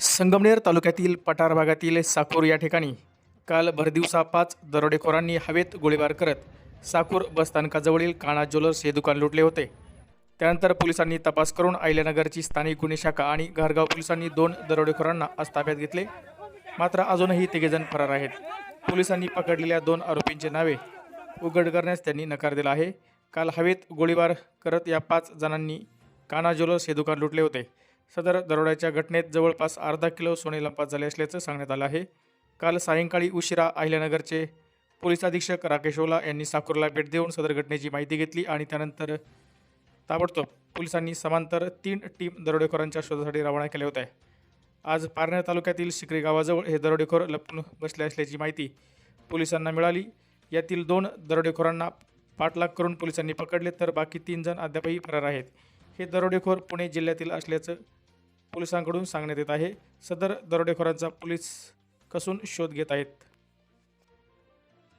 संगमनेर तालुक्यातील पठार भागातील साकूर या ठिकाणी काल भरदिवसा पाच दरोडेखोरांनी हवेत गोळीबार करत साकूर बसस्थानकाजवळील काणा ज्वेलर्स हे दुकान लुटले होते. त्यानंतर पोलिसांनी तपास करून अहिल्यानगरची स्थानिक गुन्हे शाखा आणि घरगाव पोलिसांनी दोन दरोडेखोरांना आज ताब्यात घेतले. मात्र अजूनही तिघेजण फरार आहेत. पोलिसांनी पकडलेल्या दोन आरोपींची नावे उघड करण्यास त्यांनी नकार दिला आहे. काल हवेत गोळीबार करत या पाच जणांनी काना ज्वेलर्स हे दुकान लुटले होते. सदर दरोड्याच्या घटनेत जवळपास अर्धा किलो सोने लंपास झाले असल्याचं सांगण्यात आलं आहे. काल सायंकाळी उशिरा अहिल्यानगरचे पोलीस अधीक्षक राकेश ओला यांनी साकूरला भेट देऊन सदर घटनेची माहिती घेतली आणि त्यानंतर ताबडतोब पोलिसांनी समांतर तीन टीम दरोडेखोरांच्या शोधासाठी रवाना केले होत्या. आज पारनेर तालुक्यातील शिकरी गावाजवळ हे दरोडेखोर लपून बसले असल्याची माहिती पोलिसांना मिळाली. यातील दोन दरोडेखोरांना पाठलाग करून पोलिसांनी पकडले तर बाकी तीन जण अद्यापही फरार आहेत. हे दरोडेखोर पुणे जिल्ह्यातील असल्याचं पोलिसांकडून सांगण्यात येत आहे. सदर दरोडेखोरांचा पोलीस कसून शोध घेत आहेत.